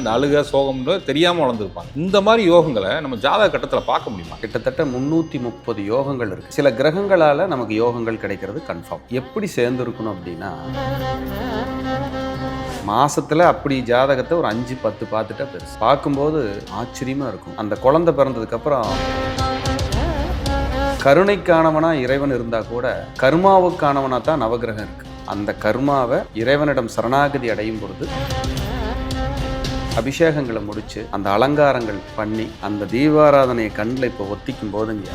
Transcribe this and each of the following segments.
இந்த அழுக சோகம்ன்றது தெரியாமல் வளர்ந்துருப்பாங்க. இந்த மாதிரி யோகங்களை நம்ம ஜாதக கட்டத்தில் பார்க்க முடியுமா? கிட்டத்தட்ட முந்நூற்றி முப்பது யோகங்கள் இருக்குது சில கிரகங்களால் நமக்கு யோகங்கள் கிடைக்கிறது கன்ஃபார்ம் எப்படி சேர்ந்துருக்கணும் அப்படின்னா மாசத்துல அப்படி ஜாதகத்தை ஒரு அஞ்சு பத்து பார்த்துட்டா பெருசு. பார்க்கும்போது ஆச்சரியமா இருக்கும். அந்த குழந்தை பிறந்ததுக்கு அப்புறம் கருணைக்கானவனா இறைவன் இருந்தா கூட கர்மாவுக்கானவனா தான் நவகிரகம் இருக்கு. அந்த கர்மாவை இறைவனிடம் சரணாகதி அடையும் பொழுது அபிஷேகங்களை முடித்து அந்த அலங்காரங்கள் பண்ணி அந்த தீபாராதனையை கண்ணில் இப்போ ஒத்திக்கும் போதுங்க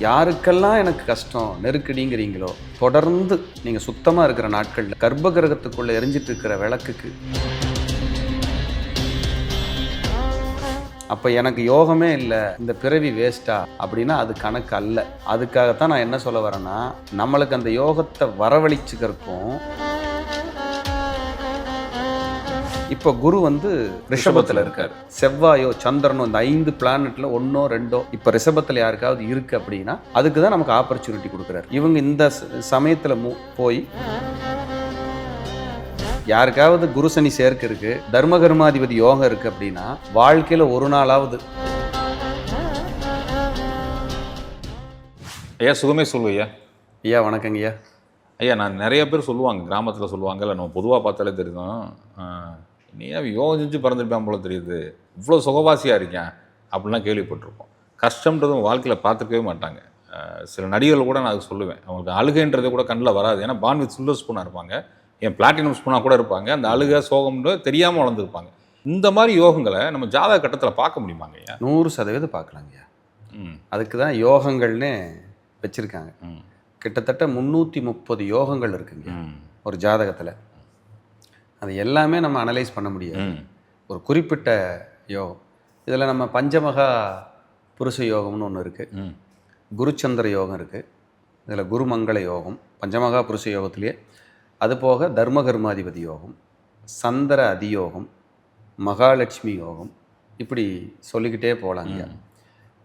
யாருக்கெல்லாம் எனக்கு கஷ்டம் நெருக்கடிங்கிறீங்களோ தொடர்ந்து நீங்கள் சுத்தமாக இருக்கிற நாட்களில் கர்ப்ப கிரகத்துக்குள்ளே எரிஞ்சிட்டு இருக்கிற விளக்குக்கு. அப்போ எனக்கு யோகமே இல்லை இந்த பிறவி வேஸ்ட்டா அப்படின்னா அது கணக்கு அல்ல. அதுக்காகத்தான் நான் என்ன சொல்ல வரேன்னா நம்மளுக்கு அந்த யோகத்தை வரவழைச்சுக்கிறதுக்கும் இப்போ குரு வந்து ரிஷபத்தில் இருக்கார். செவ்வாயோ சந்திரனோ இந்த ஐந்து பிளானட்ல ஒன்றோ ரெண்டோ இப்போ ரிஷபத்தில் யாருக்காவது இருக்கு அப்படின்னா அதுக்கு தான் நமக்கு ஆப்பர்ச்சுனிட்டி கொடுக்குறாரு. இவங்க இந்த சமயத்துல போய் யாருக்காவது குரு சனி சேர்க்கை இருக்கு தர்ம கர்மாதிபதி யோகம் இருக்கு அப்படின்னா வாழ்க்கையில ஒரு நாளாவது. ஐயா சுகமே சொல்லுவையா ஐயா. வணக்கங்க ஐயா. ஐயா நான் நிறைய பேர் சொல்லுவாங்க கிராமத்தில் சொல்லுவாங்க இல்லை நம்ம பொதுவாக பார்த்தாலே தெரியும். நீ யோகம் செஞ்சு பிறந்திருப்பான் போல தெரியுது? இவ்வளோ சுகவாசியாக இருக்கேன் அப்படிலாம் கேள்விப்பட்டிருப்போம். கஷ்டம்ன்றதும் வாழ்க்கையில் பார்த்துக்கவே மாட்டாங்க. சில நடிகர்கள் கூட நான் அது சொல்லுவேன். அவங்களுக்கு அழுகைன்றது கூட கண்ணில் வராது. ஏன்னா பான் வித் சில்வர் ஸ்பூனாக இருப்பாங்க. என் பிளாட்டினம் ஸ்பூனாக கூட இருப்பாங்க. அந்த அழுகை சோகம்ன்றது தெரியாமல் வளர்ந்துருப்பாங்க. இந்த மாதிரி யோகங்களை நம்ம ஜாதக கட்டத்தில் பார்க்க முடியுமாங்க ஐயா? நூறு சதவீதம் பார்க்கலாங்க ஐயா. ம். அதுக்கு தான் யோகங்கள்னு வச்சிருக்காங்க. ம். கிட்டத்தட்ட முந்நூற்றி முப்பது யோகங்கள் இருக்குங்க ஒரு ஜாதகத்தில். அது எல்லாமே நம்ம அனலைஸ் பண்ண முடியாது. ஒரு குறிப்பிட்ட யோகம். இதில் நம்ம பஞ்சமகா புருஷ யோகம்னு ஒன்று இருக்குது குருச்சந்திர யோகம் இருக்குது இதில் குருமங்கள யோகம் பஞ்சமகா புருஷ யோகத்திலேயே. அது போக தர்மகர்மாதிபதி யோகம் சந்திர அதியோகம் மகாலட்சுமி யோகம் இப்படி சொல்லிக்கிட்டே போகலாங்க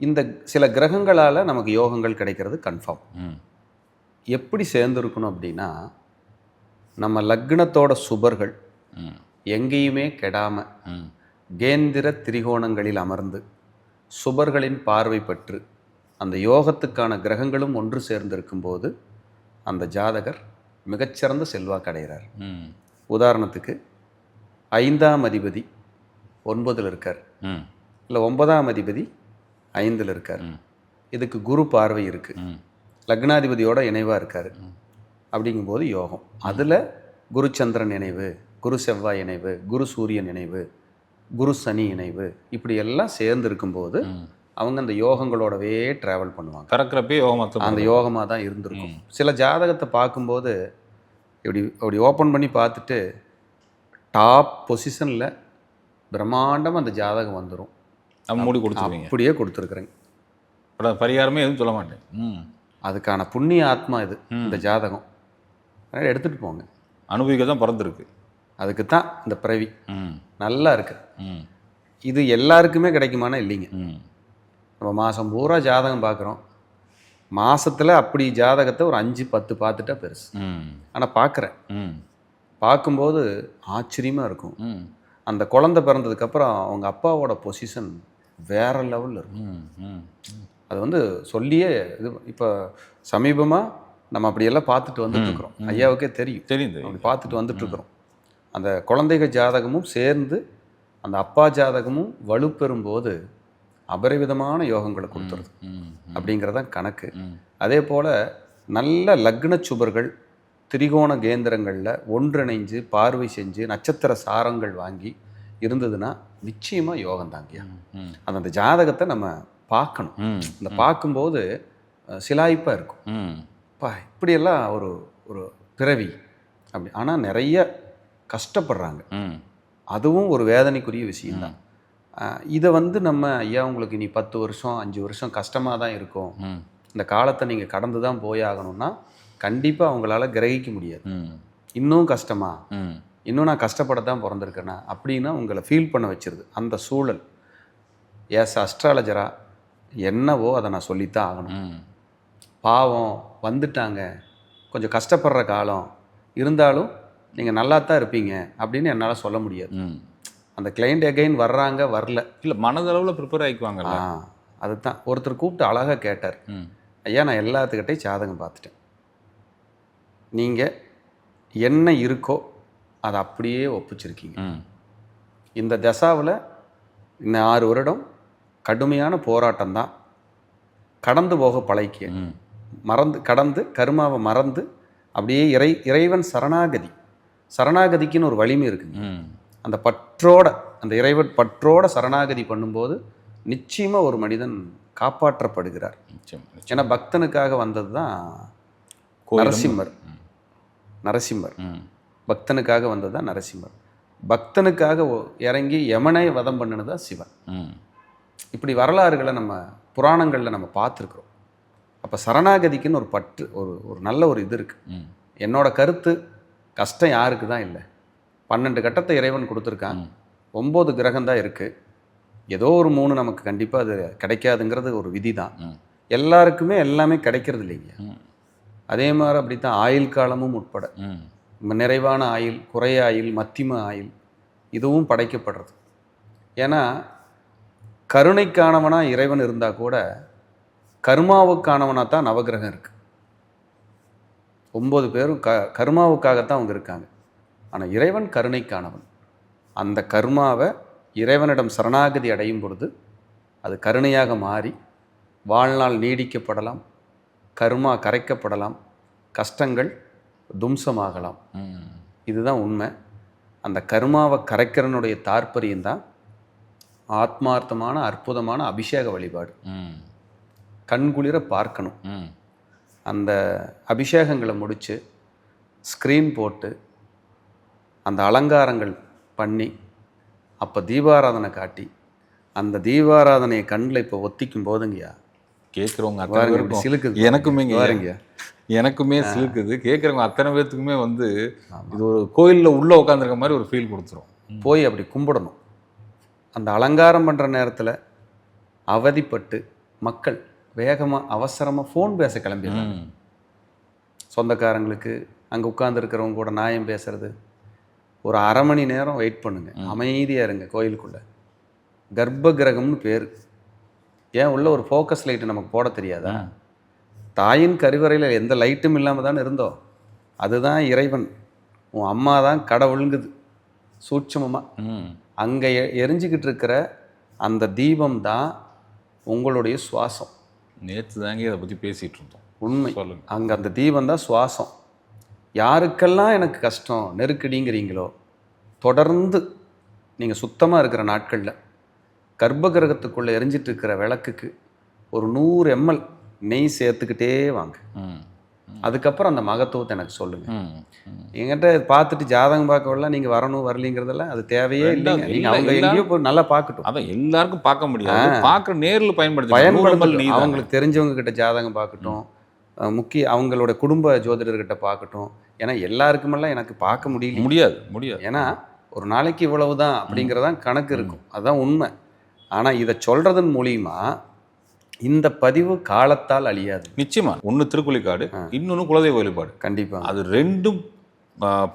இந்த சில கிரகங்களால் நமக்கு யோகங்கள் கிடைக்கிறது கன்ஃபார்ம் எப்படி சேர்ந்துருக்கணும் அப்படின்னா நம்ம லக்னத்தோட சுபர்கள் எங்கேயுமே கெடாம ம் கேந்திர திரிகோணங்களில் அமர்ந்து சுபர்களின் பார்வை பற்று அந்த யோகத்துக்கான கிரகங்களும் ஒன்று சேர்ந்திருக்கும் போது அந்த ஜாதகர் மிகச்சிறந்த செல்வாக்கடைகிறார் ம் உதாரணத்துக்கு ஐந்தாம் அதிபதி ஒன்பதில் இருக்கார். ம் இல்லை ஒன்பதாம் அதிபதி ஐந்தில் இருக்கார். ம். இதுக்கு குரு பார்வை இருக்குது ம் லக்னாதிபதியோட இணைவாக இருக்கார். அப்படிங்கும்போது யோகம். அதில் குருச்சந்திரன் நினைவு இணைவு. குரு செவ்வாய் இணைவு குரு சூரியன் இணைவு குரு சனி இணைவு இப்படி எல்லாம் சேர்ந்து இருக்கும்போது. அவங்க அந்த யோகங்களோடவே ட்ராவல் பண்ணுவாங்க. பிறக்கிறப்பே யோகமத்தை அந்த யோகமாக தான் இருந்திருக்கும். சில ஜாதகத்தை பார்க்கும்போது இப்படி இப்படி ஓப்பன் பண்ணி பார்த்துட்டு டாப் பொசிஷனில் பிரம்மாண்டம் அந்த ஜாதகம் வந்துடும் மூடி கொடுத்துருவீங்க. அப்படியே கொடுத்துருக்குறேங்க அப்புறம் பரிகாரமே எதுவும் சொல்ல மாட்டேன். ம். அதுக்கான புண்ணிய ஆத்மா இது இந்த ஜாதகம். அதனால எடுத்துகிட்டு போங்க. அனுபவிக்க தான் பிறந்திருக்கு. அதுக்கு தான் இந்த பிறவி. ம். நல்லா இருக்கு. ம். இது எல்லாருக்குமே கிடைக்குமானா இல்லைங்க. ம். நம்ம மாதம் பூரா ஜாதகம் பார்க்குறோம் மாசத்துல அப்படி ஜாதகத்தை ஒரு அஞ்சு பத்து பார்த்துட்டா பெருசு. ம். ஆனால் பார்க்குறேன் ம். பார்க்கும்போது ஆச்சரியமாக இருக்கும். ம். அந்த குழந்தை பிறந்ததுக்கப்புறம் அவங்க அப்பாவோட பொசிஷன் வேற லெவலில் இருக்கும். ம் ம் அது வந்து சொல்லியே இது இப்போ சமீபமாக நம்ம அப்படியெல்லாம் பார்த்துட்டு வந்துட்டு இருக்கிறோம். ஐயாவுக்கே தெரியும். தெரியும் தெரியும். அப்படி பார்த்துட்டு வந்துட்டு இருக்கிறோம். அந்த குழந்தைகள் ஜாதகமும் சேர்ந்து அந்த அப்பா ஜாதகமும் வலுப்பெறும் போது அபரிவிதமான யோகங்களை கொடுத்துருது. அப்படிங்கிறதான் கணக்கு. அதே போல் நல்ல லக்ன சுபர்கள் திரிகோண கேந்திரங்களில் ஒன்றிணைஞ்சு பார்வை செஞ்சு நட்சத்திர சாரங்கள் வாங்கி இருந்ததுன்னா நிச்சயமாக யோகம் தாங்கியா. அது அந்த ஜாதகத்தை நம்ம பார்க்கணும். இந்த பார்க்கும்போது சிலாய்ப்பாக இருக்கும். பா இப்படியெல்லாம் ஒரு ஒரு பிறவி. அப்படி ஆனால் நிறைய கஷ்டப்படுறாங்க. ம். அதுவும் ஒரு வேதனைக்குரிய விஷயம்தான். இதை வந்து நம்ம ஐயா உங்களுக்கு இனி பத்து வருஷம் அஞ்சு வருஷம் கஷ்டமாக தான் இருக்கும். ம். இந்த காலத்தை நீங்கள் கடந்து தான் போயாகணும்னா கண்டிப்பாக அவங்களால கிரகிக்க முடியாது. ம். இன்னும் கஷ்டமா? ம். இன்னும் நான் கஷ்டப்பட தான் பிறந்திருக்கேனா? அப்படின்னா உங்களை ஃபீல் பண்ண வச்சிருது. அந்த சூழல். ஏஸ் அஸ்ட்ராலஜரா என்னவோ அதை நான் சொல்லித்தான் ஆகணும். பாவம் வந்துட்டாங்க. கொஞ்சம் கஷ்டப்படுற காலம். இருந்தாலும் நீங்கள் நல்லா தான் இருப்பீங்க அப்படின்னு என்னால் சொல்ல முடியாது. அந்த கிளைண்ட் எகைன் வர்றாங்க வரல. இல்லை மனதளவில் ப்ரிப்பேர் ஆகிக்குவாங்கல்ல ஆ அதுதான். ஒருத்தர் கூப்பிட்டு அழகாக கேட்டார். ஐயா நான் எல்லாத்துக்கிட்டையும் ஜாதகம் பார்த்துட்டேன். நீங்கள் என்ன இருக்கோ அதை அப்படியே ஒப்பிச்சிருக்கீங்க. இந்த தசாவில் இன்னும் ஆறு வருடம் கடுமையான போராட்டம் தான். கடந்து போக பழகிய. மறந்து கடந்து கருமாவை மறந்து அப்படியே இறை இறைவன் சரணாகதி. சரணாகதிக்குன்னு ஒரு வலிமை இருக்குங்க. அந்த பற்றோட அந்த இறைவன் பற்றோட சரணாகதி பண்ணும்போது நிச்சயமாக ஒரு மனிதன் காப்பாற்றப்படுகிறார். ஏன்னா பக்தனுக்காக வந்தது தான் நரசிம்மர். நரசிம்மர். பக்தனுக்காக வந்தது தான் நரசிம்மர். பக்தனுக்காக இறங்கி யமனை வதம் பண்ணினது சிவன். இப்படி வரலாறுகளை நம்ம புராணங்களில் நம்ம பார்த்துருக்குறோம். அப்போ சரணாகதிக்குன்னு ஒரு பற்று ஒரு ஒரு நல்ல ஒரு இது இருக்குது என்னோட கருத்து கஷ்டம் யாருக்கு தான் இல்லை. பன்னெண்டு கட்டத்தை இறைவன் கொடுத்துருக்கான். ஒம்பது கிரகம் தான் இருக்குது ஏதோ ஒரு மூணு நமக்கு கண்டிப்பாக அது கிடைக்காதுங்கிறது ஒரு விதி தான். எல்லாருக்குமே எல்லாமே கிடைக்கிறது இல்லைங்க. அதே மாதிரி அப்படி தான் ஆயுள் காலமும் உட்பட. நிறைவான ஆயுள் குறைய ஆயுள் மத்திம ஆயுள் இதுவும் படைக்கப்படுறது. ஏன்னா கருணைக்கானவனாக இறைவன் இருந்தால் கூட கர்மாவுக்கானவனாக தான் நவகிரகம் இருக்கு. ஒம்பது பேரும் க கர்மாவுக்காகத்தான் அவங்க இருக்காங்க. ஆனால் இறைவன் கருணைக்கானவன். அந்த கர்மாவை இறைவனிடம் சரணாகதி அடையும் பொழுது அது கருணையாக மாறி வாழ்நாள் நீடிக்கப்படலாம் கர்மா கரைக்கப்படலாம் கஷ்டங்கள் தும்சமாகலாம். இதுதான் உண்மை. அந்த கர்மாவை கரைக்கிறனுடைய தாற்பயம் தான் ஆத்மார்த்தமான அற்புதமான அபிஷேக வழிபாடு. கண்குளிர பார்க்கணும். ம். அந்த அபிஷேகங்களை முடித்து ஸ்க்ரீன் போட்டு அந்த அலங்காரங்கள் பண்ணி அப்போ தீபாராதனை காட்டி அந்த தீபாராதனையை கண்ணில் இப்போ ஒத்திக்கும் போதுங்கய்யா? கேட்குறவங்க சிலுக்குது. எனக்குமே பாருங்க எனக்குமே சிலுக்குது. கேட்குறவங்க அத்தனை பேர்த்துக்குமே வந்து இது ஒரு கோயிலில் உள்ள உட்காந்துருக்க மாதிரி ஒரு ஃபீல் கொடுத்துரும். போய் அப்படி கும்பிடணும். அந்த அலங்காரம் பண்ணுற நேரத்தில் அவதிப்பட்டு மக்கள் வேகமாக அவசரமாக ஃபோன் பேச கிளம்பிடுறாங்க. சொந்தக்காரங்களுக்கு அங்கே உட்காந்துருக்கிறவங்க கூட நியாயம் பேசுறது. ஒரு அரை மணி நேரம் வெயிட் பண்ணுங்க. அமைதியாக இருங்க கோயிலுக்குள்ள. கர்ப்ப கிரகம்னு பேர். ஏன் உள்ள ஒரு ஃபோக்கஸ் லைட்டு நமக்கு போட தெரியாதா? தாயின் கருவறையில் எந்த லைட்டும் இல்லாமல் தானே இருந்தோம். அதுதான் இறைவன். உன் அம்மா தான் கடவுளுங்குது சூட்சமமாக அங்கே எரிஞ்சுக்கிட்டு இருக்கிற அந்த தீபம் தான் உங்களுடைய சுவாசம். நேற்று தாங்க இதை பற்றி பேசிகிட்டு இருந்தோம். உண்மை. சொல்லுங்க. அங்கே அந்த தீபம் தான் சுவாசம். யாருக்கெல்லாம் எனக்கு கஷ்டம் நெருக்கடிங்கிறீங்களோ தொடர்ந்து நீங்கள் சுத்தமாக இருக்கிற நாட்களில் கர்ப்ப கிரகத்துக்குள்ளே எரிஞ்சிட்டு இருக்கிற விளக்குக்கு ஒரு நூறு எம்எல் நெய் சேர்த்துக்கிட்டே வாங்க. ம். அதுக்கப்புறம் அந்த மகத்துவத்தை எனக்கு ம். என்கிட்ட பார்த்துட்டு ஜாதகம் பார்க்கவெல்லாம் நீங்கள் வரணும் வரலீங்கிறதெல்லாம் அது தேவையே இல்ல, அவங்க இல்ல. எங்கேயோ போய் நல்லா பார்க்கட்டும். அதான் எல்லாருக்கும் பார்க்க முடியாது. பார்க்குற நேரில் பயன்படுத்தி பயன்படுத்த நீ அவங்களுக்கு தெரிஞ்சவங்க கிட்ட ஜாதகம் பார்க்கட்டும். முக்கிய அவங்களோட குடும்ப ஜோதிடர்கிட்ட பார்க்கட்டும். ஏன்னா எல்லாருக்குமெல்லாம் எனக்கு பார்க்க முடியல. முடியாது முடியாது. ஏன்னா ஒரு நாளைக்கு இவ்வளவுதான் அப்படிங்கிறதான் கணக்கு இருக்கும். அதுதான் உண்மை. ஆனால் இதை சொல்றதன் மூலியமா இந்த பதிவு காலத்தால் அழியாது. நிச்சயமா. ஒன்று திருக்குளிக்காடு இன்னொன்று குலதெய்வ வழிபாடு. கண்டிப்பா. அது ரெண்டும்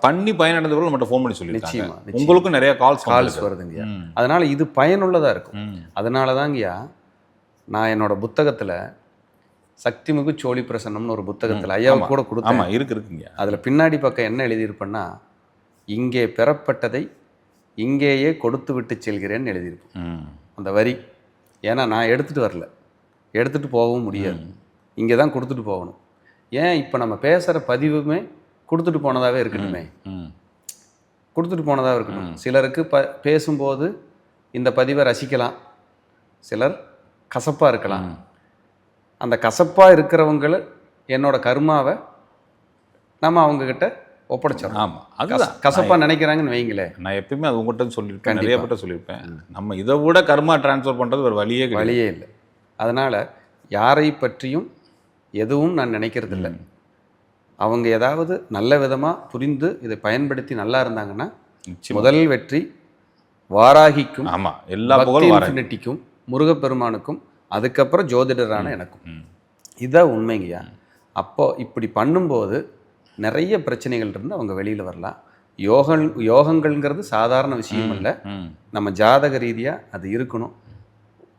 பண்ணி பயனடைந்தவர்கள் நம்மகிட்ட ஃபோன் பண்ணி சொல்லியிருக்காங்க. நிச்சயமா நிச்சயமா. உங்களுக்கும் நிறைய கால்ஸ் கால்ஸ் வருதுங்கய்யா. அதனால இது பயனுள்ளதா இருக்கும். அதனால தாங்கய்யா நான் என்னோட புத்தகத்துல சக்திமுகு சோழி பிரசன்னம்னு ஒரு புத்தகத்துல ஐயாவுக்கு கூட கொடுத்தேன். இருக்கு இருக்குங்க அதுல பின்னாடி பக்கம் என்ன எழுதியிருப்பேன்னா இங்கே பெறப்பட்டதை இங்கேயே கொடுத்து விட்டு செல்கிறேன்னு எழுதியிருப்பேன். அந்த வரி. ஏன்னா நான் எடுத்துட்டு வரல. எடுத்துட்டு போகவும் முடியாது. இங்கே தான் கொடுத்துட்டு போகணும். ஏன்? இப்போ நம்ம பேசுகிற பதிவுமே கொடுத்துட்டு போனதாகவே இருக்கட்டுமே. ம். கொடுத்துட்டு போனதாக இருக்கட்டும். சிலருக்கு ப பேசும்போது இந்த பதிவை ரசிக்கலாம். சிலர் கசப்பாக இருக்கலாம். அந்த கசப்பாக இருக்கிறவங்கள என்னோட கர்மாவை நம்ம அவங்கக்கிட்ட ஒப்படைச்சிடறோம் ஆமா. அதுதான். கசப்பாக நினைக்கிறாங்கன்னு வைங்களேன். நான் எப்பயுமே அது உங்கள்கிட்ட சொல்லியிருப்பேன். நிறைய பேர்ட்ட சொல்லியிருப்பேன். நம்ம இதை விட கர்மா டிரான்ஸ்ஃபர் பண்றது ஒரு வழியே வழியே இல்லை. அதனால் யாரை பற்றியும் எதுவும் நான் நினைக்கிறது இல்லை அவங்க ஏதாவது நல்ல விதமாக புரிந்து இதை பயன்படுத்தி நல்லா இருந்தாங்கன்னா முதல் வெற்றி வாராகிக்கும் ஆமா எல்லா இன்ஃபினிட்டிக்கும் முருகப்பெருமானுக்கும் அதுக்கப்புறம் ஜோதிடரான எனக்கும். இதான் உண்மைங்கய்யா? அப்போ இப்படி பண்ணும்போது நிறைய பிரச்சனைகள் இருந்து அவங்க வெளியில் வரலாம். யோகல் யோகங்கள்ங்கிறது சாதாரண விஷயம் இல்லை நம்ம ஜாதக ரீதியாக அது இருக்கணும்.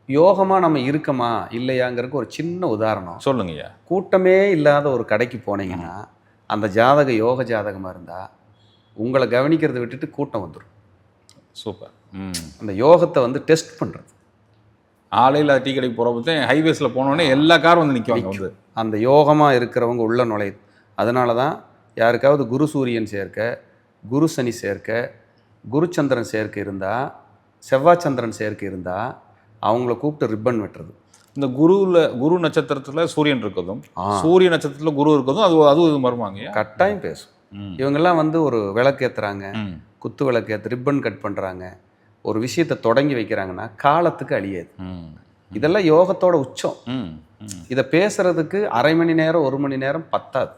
யோகமாக நம்ம இருக்கமா இல்லையாங்கிறதுக்கு ஒரு சின்ன உதாரணம். சொல்லுங்கய்யா. கூட்டமே இல்லாத ஒரு கடைக்கு போனீங்கன்னா அந்த ஜாதக யோக ஜாதகமாக இருந்தால் உங்களை கவனிக்கிறதை விட்டுட்டு கூட்டம் வந்துடும் சூப்பர். அந்த யோகத்தை வந்து டெஸ்ட் பண்ணுறது ஆலையில் டீ கடைக்கு போகிறப்ப ஹைவேஸில் போனோடனே எல்லா காரும் வந்து நிற்குவாங்க வந்து. அந்த யோகமாக இருக்கிறவங்க உள்ள நுழையுது அதனால தான் யாருக்காவது குரு சூரியன் சேர்க்க குரு சனி சேர்க்க குரு சந்திரன் சேர்க்கை இருந்தால் செவ்வாய் சந்திரன் சேர்க்கை இருந்தால் அவங்கள கூப்பிட்டு ரிப்பன் வெட்டுறது. இந்த குருவில் குரு நட்சத்திரத்தில் சூரியன் இருக்கதும் ஆ. சூரிய நட்சத்திரத்தில் குரு இருக்கதும் அது அதுவும் இது மருமாங்கய்யா கட்டாயம் பேசும். இவங்கெல்லாம் வந்து ஒரு விளக்கு ம். குத்து விளக்கு ஏற்று ரிப்பன் கட் பண்ணுறாங்க ஒரு விஷயத்தை தொடங்கி வைக்கிறாங்கன்னா காலத்துக்கு அழியாது. இதெல்லாம் யோகத்தோட உச்சம். இதை பேசுறதுக்கு அரை மணி நேரம் ஒரு மணி நேரம் பத்தாது.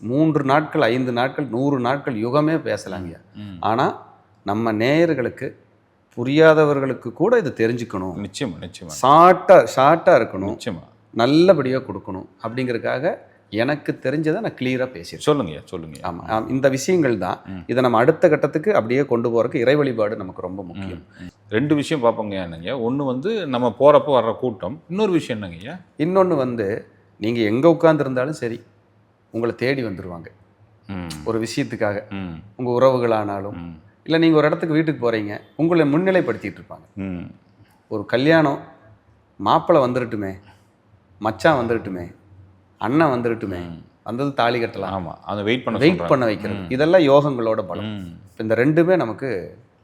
மூன்று நாட்கள் ஐந்து நாட்கள் நூறு நாட்கள் யுகமே பேசலாங்க. ஆனால் நம்ம நேயர்களுக்கு புரியாதவர்களுக்கு கூட இது தெரிஞ்சுக்கணும். நிச்சயமா நிச்சயமா. ஷார்ட்டாக ஷார்ட்டாக இருக்கணும். நிச்சயமா. நல்லபடியாக கொடுக்கணும் அப்படிங்கிறதுக்காக எனக்கு தெரிஞ்சதை நான் கிளியராக பேசியிருக்கேன் சொல்லுங்கய்யா சொல்லுங்கய்யா ஆமாம் இந்த விஷயங்கள் தான். இதை நம்ம அடுத்த கட்டத்துக்கு அப்படியே கொண்டு போகிறதுக்கு இறை வழிபாடு நமக்கு ரொம்ப முக்கியம். ரெண்டு விஷயம் பார்ப்போங்க என்னங்க. ஒன்று வந்து நம்ம போகிறப்ப வர்ற கூட்டம். இன்னொரு விஷயம் என்னங்கய்யா இன்னொன்று வந்து நீங்கள் எங்கே உட்காந்துருந்தாலும் சரி உங்களை தேடி வந்துடுவாங்க ஒரு விஷயத்துக்காக. உங்கள் உறவுகளானாலும் இல்லை நீங்கள் ஒரு இடத்துக்கு வீட்டுக்கு போகிறீங்க உங்களை முன்னிலைப்படுத்திட்டு இருப்பாங்க ஒரு கல்யாணம் மாப்பிள்ளை வந்துடட்டுமே மச்சான் வந்துடட்டுமே அண்ணன் வந்துடட்டுமே வந்தது தாலி கட்டலாம். ஆமாம் அதை வெயிட் பண்ண வெயிட். பண்ண வைக்கிறது. இதெல்லாம் யோகங்களோட பலம். இப்ப இந்த ரெண்டுமே நமக்கு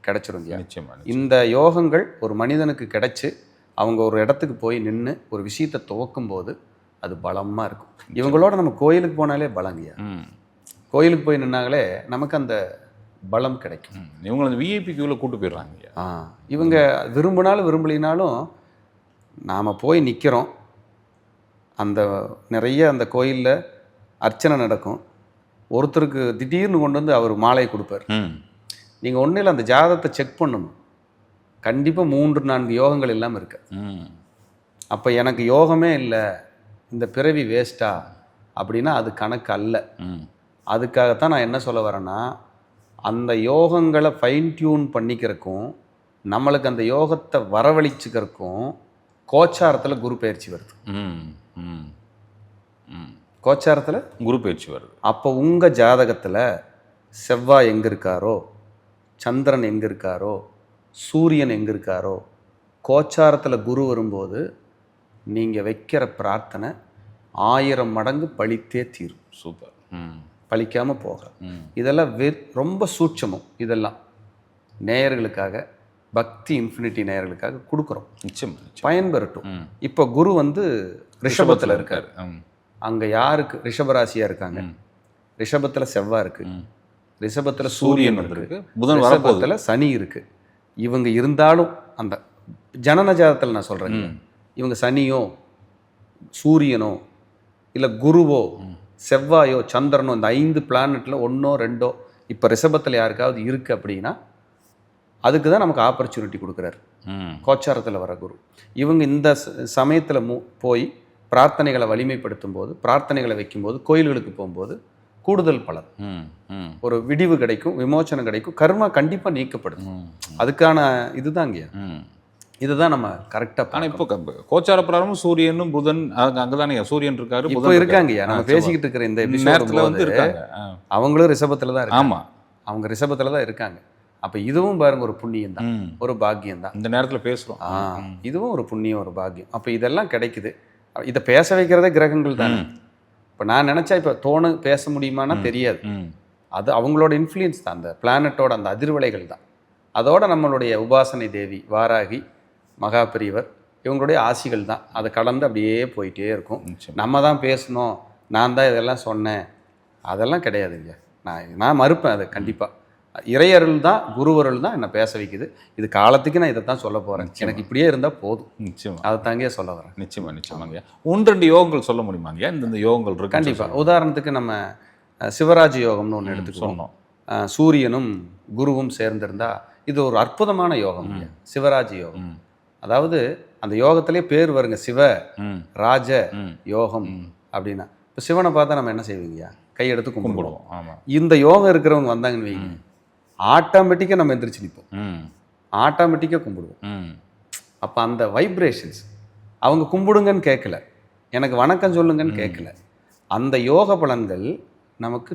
கிடைச்சிரும். நிச்சயமா. இந்த யோகங்கள் ஒரு மனிதனுக்கு கிடைச்சு அவங்க ஒரு இடத்துக்கு போய் நின்று ஒரு விஷயத்தை துவக்கும் போது அது பலமாக இருக்கும். இவங்களோட நம்ம கோயிலுக்கு போனாலே பலங்கய்யா கோயிலுக்கு போய் நின்னாங்களே நமக்கு அந்த பலம் கிடைக்கும். ம். இவங்களை அந்த விஐபி கியூவில் கூட்டு போயிடுறாங்க. ஆ இவங்க விரும்பினாலும் விரும்பலினாலும் நாம் போய் நிற்கிறோம் அந்த நிறைய அந்த கோயிலில் அர்ச்சனை நடக்கும். ஒருத்தருக்கு திடீர்னு கொண்டு வந்து அவர் மாலையை கொடுப்பார். நீங்கள் ஒன்றும் இல்லை அந்த ஜாதகத்தை செக் பண்ணணும். கண்டிப்பாக மூன்று நான்கு யோகங்கள் இல்லாமல் இருக்கு. ம். அப்போ எனக்கு யோகமே இல்லை. இந்த பிறவி வேஸ்ட்டா அப்படின்னா அது கணக்கு அல்ல. அதுக்காகத்தான் நான் என்ன சொல்ல வரேன்னா அந்த யோகங்களை ஃபைன் டியூன் பண்ணிக்கிறக்கும் நம்மளுக்கு அந்த யோகத்தை வரவழைச்சிக்கிறக்கும் கோச்சாரத்தில் குரு பயிற்சி வருது. கோச்சாரத்தில்? குரு பயிற்சி வருது. அப்போ உங்கள் ஜாதகத்தில் செவ்வாய் எங்கே இருக்காரோ சந்திரன் எங்கே இருக்காரோ சூரியன் எங்கே இருக்காரோ கோச்சாரத்தில் குரு வரும்போது நீங்கள் வைக்கிற பிரார்த்தனை ஆயிரம் மடங்கு பழித்தே தீரும். சூப்பர். ம். பழிக்காமல் போக. ம். இதெல்லாம் வெ ரொம்ப சூட்சமம் இதெல்லாம். நேயர்களுக்காக பக்தி இன்ஃபினிட்டி நேயர்களுக்காக கொடுக்குறோம். நிச்சயமா பயன்பெறட்டும். இப்போ குரு வந்து ரிஷபத்தில் இருக்கார். அங்கே யாருக்கு ரிஷபராசியாக இருக்காங்க. ரிஷபத்தில் செவ்வாய் இருக்கு. ரிஷபத்தில் சூரியன் இருக்கு. புதன் ரிஷபத்தில் சனி இருக்கு. இவங்க இருந்தாலும் அந்த ஜனன ஜாதகத்தில் நான் சொல்கிறேன். இவங்க சனியோ சூரியனோ இல்லை குருவோ செவ்வாயோ சந்திரனோ இந்த ஐந்து பிளானட்டில் ஒன்றோ ரெண்டோ இப்போ ரிஷபத்தில் யாருக்காவது இருக்குது அப்படின்னா அதுக்கு தான் நமக்கு ஆப்பர்ச்சுனிட்டி கொடுக்குறாரு. கோச்சாரத்தில் வர குரு. இவங்க இந்த சமயத்தில் மூ போய் பிரார்த்தனைகளை வலிமைப்படுத்தும் போது பிரார்த்தனைகளை வைக்கும்போது கோயில்களுக்கு போகும்போது கூடுதல் பலன். ஒரு விடிவு கிடைக்கும் விமோச்சனம் கிடைக்கும் கர்மா கண்டிப்பாக நீக்கப்படும் அதுக்கான இதுதாங்க ம் இதுதான் நம்ம கரெக்டாக ஆனால் இப்போ கோச்சார பிரகாரம் சூரியனும் புதன் அங்க அங்கதானே சூரியன் இருக்காரு இப்போ புதன் இருக்காங்கய்யா. நம்ம பேசிக்கிட்டு இருக்கிற இந்த நேரத்துல வந்து இருக்காங்க. அவங்களும் ரிஷபத்தில் தான் இருக்காங்க. ஆமா. அவங்க ரிஷபத்தில் தான் இருக்காங்க. அப்போ இதுவும் பாருங்க ஒரு புண்ணியம் தான். ஒரு பாக்கியம் தான். இந்த நேரத்துல பேசுறோம். ஆ இதுவும் ஒரு புண்ணியம் ஒரு பாக்கியம். அப்போ இதெல்லாம் கிடைக்குது. இதை பேச வைக்கிறதே கிரகங்கள் தானே. இப்போ நான் நினச்சா இப்போ தோணு பேச முடியுமான்னா தெரியாது. அது அவங்களோட இன்ஃப்ளூயன்ஸ் தான். அந்த பிளானட்டோட அந்த அதிர்வலைகள் தான். அதோட நம்மளுடைய உபாசனை தேவி வாராகி மகாபிரிவர் இவங்களுடைய ஆசிகள் தான். அதை கடந்து அப்படியே போயிட்டே இருக்கும். நம்ம தான் பேசணும். நான் தான் இதெல்லாம் சொன்னேன். அதெல்லாம் கிடையாதுங்க நான் நான் மறுப்பேன் அது கண்டிப்பாக இறையருள் தான் குருவருள் தான் என்னை பேச வைக்குது. இது காலத்துக்கு நான் இதை தான் சொல்ல போகிறேன் எனக்கு இப்படியே இருந்தால் போதும். நிச்சயமா. அதை தாங்கே சொல்ல வரேன். நிச்சயமா நிச்சயமாங்க ஒன்று ரெண்டு யோகங்கள் சொல்ல முடியுமாங்க இந்தந்த யோகங்கள் இருக்கு கண்டிப்பாக உதாரணத்துக்கு நம்ம சிவராஜ யோகம்னு ஒன்று எடுத்துக்குவோம். சொன்னோம். சூரியனும் குருவும் சேர்ந்திருந்தா இது ஒரு அற்புதமான யோகம் ஐயா. சிவராஜ யோகம். அதாவது அந்த யோகத்திலே பேர் வருங்க சிவ ராஜ யோகம் அப்படின்னா. இப்போ சிவனை பார்த்தா நம்ம என்ன செய்வீங்கய்யா கையெடுத்து கும்பிடுவோம். கும்பிடுவோம் ஆமா. இந்த யோகம் இருக்கிறவங்க வந்தாங்கன்னு வைங்க. ஆட்டோமேட்டிக்காக நம்ம எந்திரிச்சு நிற்போம் ம். ஆட்டோமேட்டிக்காக கும்பிடுவோம். ம். அப்போ அந்த வைப்ரேஷன்ஸ் அவங்க கும்பிடுங்கன்னு கேட்கல எனக்கு வணக்கம் சொல்லுங்கன்னு கேட்கல அந்த யோக பலன்கள் நமக்கு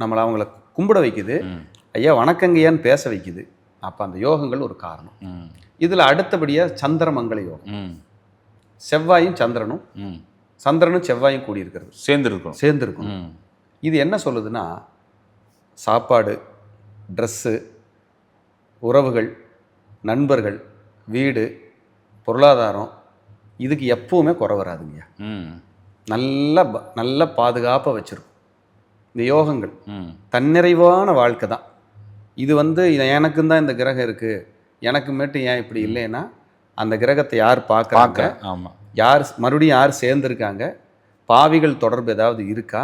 நம்மளை அவங்கள கும்பிட வைக்குது. ஐயா வணக்கங்கய்யான்னு பேச வைக்குது. அப்போ அந்த யோகங்கள் ஒரு காரணம். ம். இதில் அடுத்தபடியாக சந்திரமங்கல யோகம் ம். செவ்வாயும் சந்திரனும் ம். சந்திரனும் செவ்வாயும் கூடியிருக்கிறது. சேர்ந்துருக்கும் ம். இது என்ன சொல்லுதுன்னா சாப்பாடு ட்ரெஸ்ஸு உறவுகள் நண்பர்கள் வீடு பொருளாதாரம் இதுக்கு எப்பவுமே குறை வராதுங்க ம். நல்ல நல்ல பாதுகாப்பாக வச்சுருக்கும். இந்த யோகங்கள். ம். தன்னிறைவான வாழ்க்கை தான். இது வந்து எனக்கும் தான் இந்த கிரகம் இருக்குது எனக்கு மட்டும் ஏன் இப்படி இல்லைன்னா அந்த கிரகத்தை யார் பார்க்குறாங்க? பார்க்க ஆமாம் யார் மறுபடியும் யார் சேர்ந்துருக்காங்க? பாவிகள் தொடர்பு ஏதாவது இருக்கா?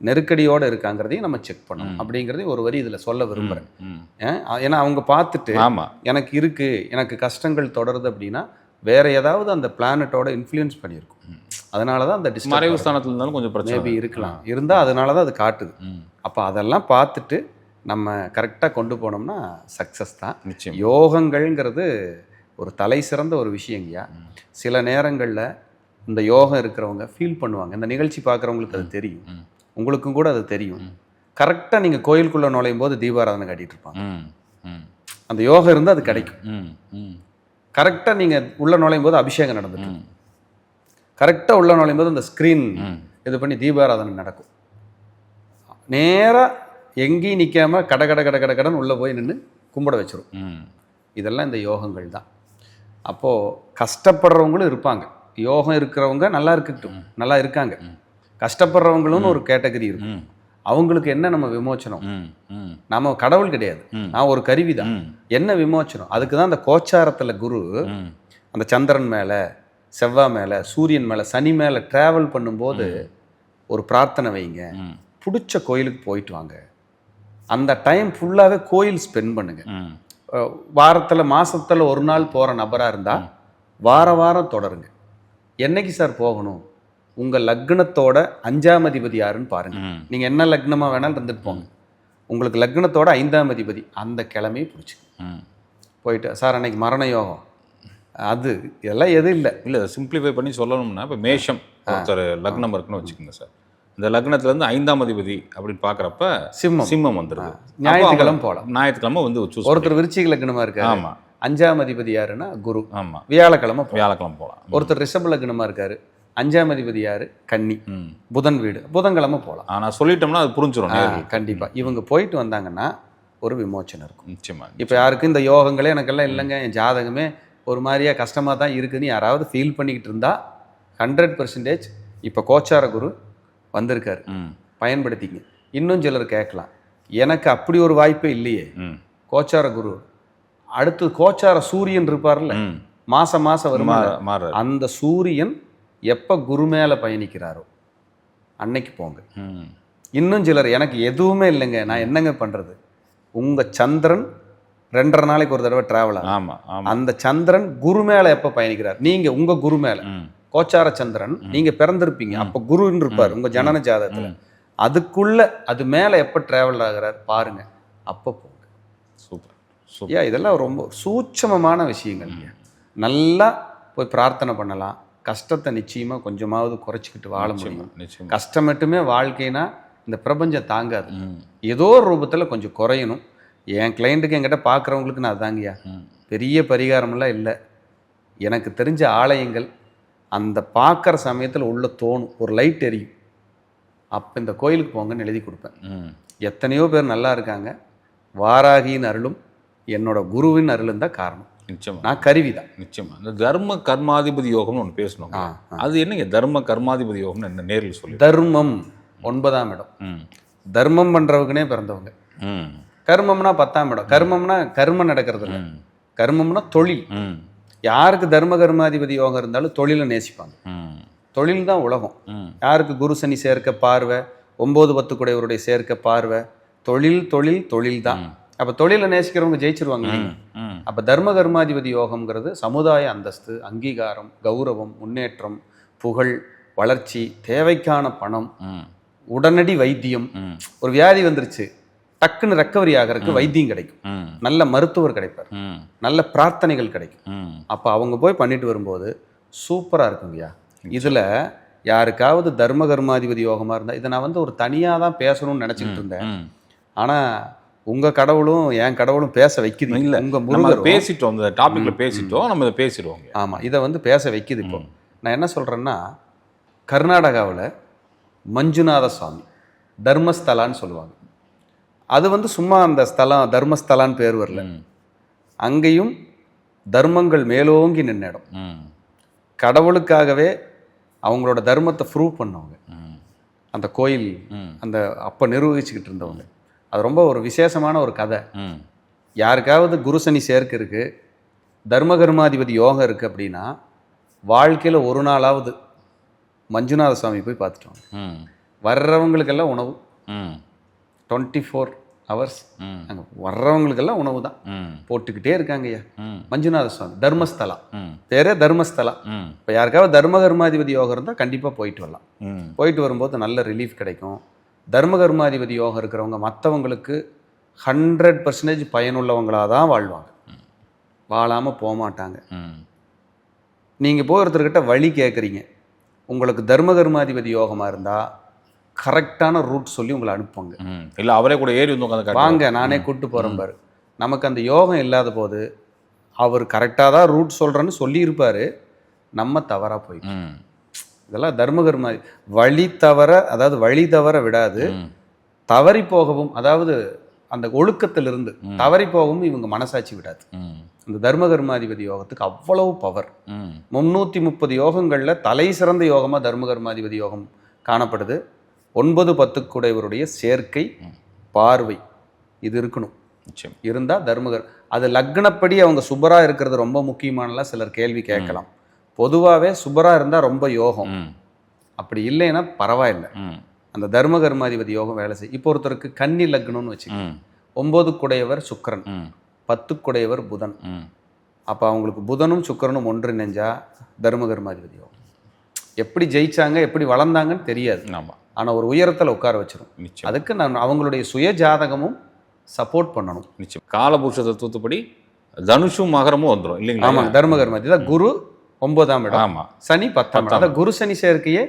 நெருக்கடியோடு இருக்காங்கிறதையும் நம்ம செக் பண்ணணும். அப்படிங்கிறதையும் ஒரு வரி இதில் சொல்ல விரும்புகிறேன் ஏன்னா அவங்க பார்த்துட்டு ஆமாம் எனக்கு இருக்குது எனக்கு கஷ்டங்கள் தொடருது அப்படின்னா வேற ஏதாவது அந்த பிளானட்டோட இன்ஃப்ளூயன்ஸ் பண்ணியிருக்கும். அதனால தான் அந்த மறைவு ஸ்தானத்தில் இருந்தாலும் கொஞ்சம் பிரச்சனை இருக்கலாம். இருந்தால் அதனால தான் அது காட்டுது. அப்போ அதெல்லாம் பார்த்துட்டு நம்ம கரெக்டாக கொண்டு போனோம்னா சக்ஸஸ் தான். நிச்சயம். யோகங்கள்ங்கிறது ஒரு தலை சிறந்த ஒரு விஷயங்கய்யா. சில நேரங்களில் இந்த யோகம் இருக்கிறவங்க ஃபீல் பண்ணுவாங்க. இந்த நிகழ்ச்சி பார்க்குறவங்களுக்கு அது தெரியும். உங்களுக்கும் கூட அது தெரியும். கரெக்டாக நீங்கள் கோயிலுக்குள்ளே நுழையும் போது தீபாராதனை காட்டிட்டு இருப்பாங்க. அந்த யோகம் இருந்தால் அது கிடைக்கும். கரெக்டாக நீங்கள் உள்ளே நுழையும் போது அபிஷேகம் நடந்துட்டு கரெக்டாக உள்ள நுழையும் போது அந்த ஸ்க்ரீன். இது பண்ணி தீபாராதனை நடக்கும். நேராக எங்கேயும் நிற்காம கட கட கட கட கடன் உள்ளே போய் நின்று கும்பிட வச்சிரும். இதெல்லாம் இந்த யோகங்கள் தான். அப்போது கஷ்டப்படுறவங்களும் இருப்பாங்க. யோகம் இருக்கிறவங்க நல்லா இருக்கட்டும். நல்லா இருக்காங்க. கஷ்டப்படுறவங்களும் ஒரு கேட்டகரி இருக்கும். அவங்களுக்கு என்ன நம்ம விமோச்சனம்? ம். ம். நாம கடவுள் கிடையாது. நான் ஒரு கருவி தான். என்ன விமோச்சனம்? அதுக்கு தான் அந்த கோச்சாரத்தில் குரு அந்த சந்திரன் மேலே செவ்வாய் மேலே சூரியன் மேலே சனி மேலே ட்ராவல் பண்ணும்போது ஒரு பிரார்த்தனை வைங்க. பிடிச்ச கோயிலுக்கு போயிட்டு வாங்க. அந்த டைம் ஃபுல்லாகவே கோயில் ஸ்பெண்ட் பண்ணுங்க. ம். வாரத்தில் மாசத்துல ஒரு நாள் போகிற நபராக இருந்தால் வார வாரம் தொடருங்க. என்னைக்கு சார் போகணும்? உங்கள் லக்னத்தோட அஞ்சாம் அதிபதி யாருன்னு பாருங்க. ம். நீங்கள் என்ன லக்னமாக வேணாலும் இருந்துட்டு போங்க. உங்களுக்கு லக்னத்தோட ஐந்தாம் அதிபதி அந்த கிழமையை பிடிச்சி ம். போயிட்டு சார் அன்னைக்கு மரண யோகம். அது இதெல்லாம் எதுவும் இல்லை. இல்லை சிம்பிளிஃபை பண்ணி சொல்லணும்னா இப்போ மேஷம் ஒருத்தர் லக்னம் இருக்குன்னு வச்சுக்கோங்க சார். இந்த லக்னத்துலேருந்து ஐந்தாம் அதிபதி அப்படின்னு பார்க்குறப்ப சிம்மம். சிம்மம் வந்துடுது ஞாயிற்றுக்கிழமை போகலாம் ஞாயிற்றுக்கிழமை வந்து சூஸ் ஒருத்தர் விருச்சிக லக்னமாக இருக்காரு. ஆமாம் அஞ்சாம் அதிபதி யாருன்னா குரு. ஆமாம் வியாழக்கிழமை வியாழக்கிழமை போகலாம் ஒருத்தர் ரிஷப லக்னமாக இருக்காரு. அஞ்சாம் அதிபதி யாரு? கன்னி. புதன் வீடு. புதன்கிழமை போகலாம் ஆனால் சொல்லிட்டோம்னா அது புரிஞ்சிடும் நேரில். கண்டிப்பா. இவங்க போயிட்டு வந்தாங்கன்னா ஒரு விமோச்சனம் இருக்கும். நிச்சயமா இப்போ யாருக்கும் இந்த யோகங்களே எனக்கெல்லாம் இல்லைங்க. என் ஜாதகமே ஒரு மாதிரியா கஷ்டமாக தான் இருக்குதுன்னு யாராவது ஃபீல் பண்ணிக்கிட்டு இருந்தா ஹண்ட்ரட் பர்சன்டேஜ் இப்போ கோச்சார குரு வந்திருக்காரு. பயன்படுத்திங்க. இன்னும் சிலர் கேட்கலாம். எனக்கு அப்படி ஒரு வாய்ப்பே இல்லையே. கோச்சார குரு. அடுத்து கோச்சார சூரியன் இருப்பார்ல. மாசம் மாசம் வருமா அந்த சூரியன் எப்போ குரு மேலே பயணிக்கிறாரோ அன்னைக்கு போங்க. இன்னும் சிலர் எனக்கு எதுவுமே இல்லைங்க. நான் என்னங்க பண்ணுறது உங்கள் சந்திரன் ரெண்டரை நாளைக்கு ஒரு தடவை ட்ராவல் ஆமாம் அந்த சந்திரன் குரு மேலே எப்போ பயணிக்கிறார்? நீங்கள் உங்கள் குரு மேலே. கோச்சார சந்திரன் நீங்கள் பிறந்திருப்பீங்க. அப்போ குருன்னு இருப்பார் உங்கள் ஜனன ஜாதகத்தில். அதுக்குள்ள அது மேலே எப்போ ட்ராவல் ஆகுறார் பாருங்க. அப்போ போங்க. சூப்பர். ஐயா இதெல்லாம் ரொம்ப சூட்சமமான விஷயங்கள் நல்லா போய் பிரார்த்தனை பண்ணலாம். கஷ்டத்தை நிச்சயமாக கொஞ்சமாவது குறைச்சிக்கிட்டு வாழ முடியும். நிச்சயமா. கஷ்டம் மட்டுமே வாழ்க்கைனா இந்த பிரபஞ்சம் தாங்காது. ஏதோ ஒரு ரூபத்தில் கொஞ்சம் குறையணும். என் கிளைண்ட்டுக்கு என்கிட்ட பார்க்குறவங்களுக்கு நான் அதாங்கய்யா பெரிய பரிகாரமெல்லாம் இல்லை. எனக்கு தெரிஞ்ச ஆலயங்கள் அந்த பார்க்குற சமயத்தில் உள்ள தோணும். ஒரு லைட் எரியும். அப்போ இந்த கோயிலுக்கு போங்கன்னு எழுதி கொடுப்பேன். ம். எத்தனையோ பேர் நல்லா இருக்காங்க. வாராகியின் அருளும் என்னோட குருவின் அருளும் தான் காரணம். நிச்சயமா. நான் கருவி தான் நிச்சயமா. இந்த தர்ம கர்மாதிபதி யோகம்னு ஒன்று பேசணும். அது என்னங்க? தர்ம கர்மாதிபதி யோகம்னு என்ன நேரில் சொல்லி. தர்மம் ஒன்பதாம் இடம். ம். தர்மம் பண்ணுறவங்கனே பிறந்தவங்க. ம். கர்மம்னா பத்தாம் இடம். கர்மம்னா கர்மம் நடக்கிறது இல்லை. கர்மம்னா தொழில். ம். யாருக்கு தர்ம கர்மாதிபதி யோகம் இருந்தாலும் தொழிலை நேசிப்பாங்க. ம். தொழில் தான் உலகம். யாருக்கு குரு சனி சேர்க்க பார்வை ஒம்பது பத்து குடையவருடைய சேர்க்க பார்வை தொழில் தொழில் தொழில் தான். அப்போ தொழிலை நேசிக்கிறவங்க ஜெயிச்சிருவாங்க அப்போ தர்ம கர்மாதிபதி யோகம்ங்கிறது சமுதாய அந்தஸ்து அங்கீகாரம் கௌரவம் முன்னேற்றம் புகழ் வளர்ச்சி தேவைக்கான பணம் ம். உடனடி வைத்தியம். ம். ஒரு வியாதி வந்துருச்சு. டக்குன்னு ரெக்கவரி ஆகிறதுக்கு வைத்தியம் கிடைக்கும். நல்ல மருத்துவர் கிடைப்பார். நல்ல பிரார்த்தனைகள் கிடைக்கும். அப்போ அவங்க போய் பண்ணிட்டு வரும்போது சூப்பராக இருக்குங்கய்யா இதில் யாருக்காவது தர்ம கர்மாதிபதி யோகமாக இருந்தால் இதை நான் வந்து ஒரு தனியாக தான் பேசணும்னு நினச்சிக்கிட்டு இருந்தேன். ஆனால் உங்கள் கடவுளும் என் கடவுளும் பேச வைக்குது. இல்ல, உங்கள் முருகரும் பேசிட்டோம். இந்த டாபிக்ல பேசிட்டோம். நம்ம இதை பேசிடுவோங்க ஆமாம் இதை வந்து பேச வைக்குது இப்போ. நான் என்ன சொல்கிறேன்னா கர்நாடகாவில் மஞ்சுநாத சுவாமி தர்மஸ்தலான்னு சொல்லுவாங்க. அது வந்து சும்மா அந்த ஸ்தலம் தர்மஸ்தலான்னு பேர் வரல. அங்கேயும் தர்மங்கள் மேலோங்கி நின்ன இடம் கடவுளுக்காகவே அவங்களோட தர்மத்தை ப்ரூவ் பண்ணவங்க. அந்த கோயில் அந்த அப்போ நிர்வகிச்சுக்கிட்டு இருந்தவங்க. அது ரொம்ப ஒரு விசேஷமான ஒரு கதை. யாருக்காவது குருசனி சேர்க்கை இருக்கு தர்ம கர்மாதிபதி யோகம் இருக்குது அப்படின்னா வாழ்க்கையில் ஒரு நாளாவது மஞ்சுநாத சுவாமி போய் பார்த்துட்டு வாங்க. ம். வர்றவங்களுக்கெல்லாம் உணவு. டுவெண்ட்டி ஃபோர் ஹவர்ஸ் அங்கே வர்றவங்களுக்கெல்லாம் உணவு தான் போட்டுக்கிட்டே இருக்காங்கய்யா. ம். மஞ்சுநாத சுவாமி தர்மஸ்தலா. பேரே தர்மஸ்தலா. இப்போ யாருக்காவது தர்ம கர்மாதிபதி யோகம் இருந்தால் கண்டிப்பாக போயிட்டு வரலாம். போயிட்டு வரும்போது நல்ல ரிலீஃப் கிடைக்கும். தர்ம கர்மாதிபதி யோகம் இருக்கிறவங்க மற்றவங்களுக்கு ஹண்ட்ரட் பர்சன்டேஜ் பயனுள்ளவங்களாக தான் வாழ்வாங்க வாழாமல் போக மாட்டாங்க. நீங்கள் போய் ஒருத்தர்கிட்ட வழி கேட்குறீங்க உங்களுக்கு தர்ம கர்மாதிபதி யோகமாக இருந்தால் கரெக்டான ரூட் சொல்லி உங்களை அனுப்புவாங்க. இல்ல அவரே கூட ஏறி வந்து உட்காந்து வாங்க நானே கூட்டு போகிறேன் பாரு. நமக்கு அந்த யோகம் இல்லாத போது அவர் கரெக்டாக தான் ரூட் சொல்கிறேன்னு சொல்லியிருப்பார். நம்ம தவறாக போயிட்டோம். இதெல்லாம் தர்ம கர்மா வழி தவற அதாவது வழி தவற விடாது. தவறி போகவும் அதாவது அந்த ஒழுக்கத்திலிருந்து. தவறி போகவும் இவங்க மனசாட்சி விடாது. ம். அந்த தர்ம கர்மாதிபதி யோகத்துக்கு அவ்வளவு பவர் முன்னூற்றி முப்பது யோகங்களில் தலை சிறந்த யோகமாக தர்ம கர்மாதிபதி யோகம் காணப்படுது. ஒன்பது பத்துக்குடையவருடைய சேர்க்கை பார்வை. இது இருக்கணும். நிச்சயம். இருந்தால் தர்மகர் அது லக்னப்படி அவங்க சுபராக இருக்கிறது ரொம்ப முக்கியமானலாம் சிலர் கேள்வி கேட்கலாம். பொதுவாகவே சுபராக இருந்தால் ரொம்ப யோகம். அப்படி இல்லைன்னா பரவாயில்லை. அந்த தர்ம கர்மாதிபதி யோகம் வேலை செய்யும் இப்போ ஒருத்தருக்கு கன்னி லக்னம்னு வச்சுக்கோங்க ம். ஒன்பது குடையவர் சுக்கிரன். பத்து குடையவர் புதன். அப்போ அவங்களுக்கு புதனும் சுக்கிரனும் ஒன்று நெஞ்சா தர்ம கர்மாதிபதி யோகம். எப்படி ஜெயிச்சாங்க எப்படி வளர்ந்தாங்கன்னு தெரியாது. ஆமா. ஆனால் ஒரு உயரத்தில் உட்கார நிச்சயம். அதுக்கு நான் அவங்களுடைய சுய ஜாதகமும் சப்போர்ட் பண்ணணும். நிச்சயம். காலபுருஷ தத்துவத்துப்படி தனுஷும் மகரமும் வந்துடும் இல்லைங்களா? ஆமாம் தர்ம கர்மாதி தான் குரு ஒன்பதாம் இடம். ஆமா. சனி பத்தாம் இடம். அதான் குரு சனி சேர்க்கையே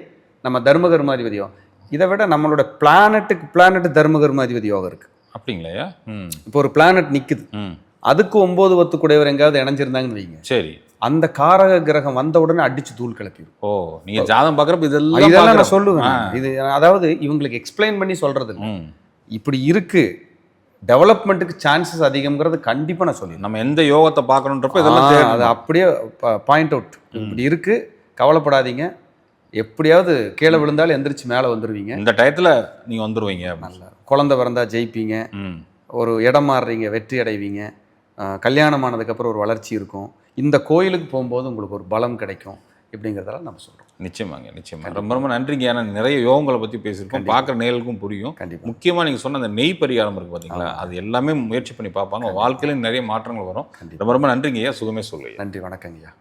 நம்ம தர்ம கர்மாதிபதி யோகம் இதை விட நம்மளோட பிளானட்டுக்கு பிளானட் தர்ம கர்மாதிபதி யோகம் இருக்கு. அப்படிங்களா ம். இப்போ ஒரு பிளானட் நிக்குது. ம். அதுக்கு ஒன்பது பத்து கூடையவர் எங்காவது இணைஞ்சிருந்தாங்கன்னு வைங்க. சரி. அந்த காரக கிரகம் வந்த உடனே அடிச்சு தூள் கிளப்பிடும் ஓ நீங்க ஜாதகம் பார்க்குறப்ப இதெல்லாம் இதெல்லாம் நான். சொல்லுவேன். இது அதாவது இவங்களுக்கு எக்ஸ்பிளைன் பண்ணி சொல்றது இப்படி இருக்கு. டெவலப்மெண்ட்டுக்கு சான்சஸ் அதிகம்ங்கிறது கண்டிப்பா நான் சொல்லிடுறேன். நம்ம எந்த யோகத்தை பார்க்கணுன்றப்ப இதெல்லாம். அது அப்படியே பாயிண்ட் அவுட் இப்படி இருக்கு கவலைப்படாதீங்க. எப்படியாவது கீழே விழுந்தாலும் எந்திரிச்சு மேலே வந்துடுவீங்க இந்த டயத்துல நீங்க வந்துருவீங்க நல்லா குழந்தை பிறந்தா ஜெயிப்பீங்க. ஒரு இடம் மாறுறீங்க வெற்றி அடைவீங்க. கல்யாணம் ஆனதுக்கப்புறம் ஒரு வளர்ச்சி இருக்கும். இந்த கோயிலுக்கு போகும்போது உங்களுக்கு ஒரு பலம் கிடைக்கும் இப்படிங்கிறதெல்லாம் நம்ம சொல்கிறோம் நிச்சயமாங்க நிச்சயமா. ரொம்ப ரொம்ப நன்றிங்க. ஏன்னா நிறைய யோகங்களை பத்தி பேசியிருக்கோம். பார்க்குற நேயர்களுக்கும் புரியும். கண்டிப்பாக முக்கியமா நீங்க சொன்ன அந்த நெய் பரிகாரம் இருக்கு பாத்தீங்களா? அது எல்லாமே முயற்சி பண்ணி பார்ப்பாங்க. வாழ்க்கையில நிறைய மாற்றங்கள் வரும். ரொம்ப ரொம்ப நன்றிங்க ஐயா. சுகமே சொல்லுங்க நன்றி. வணக்கங்கய்யா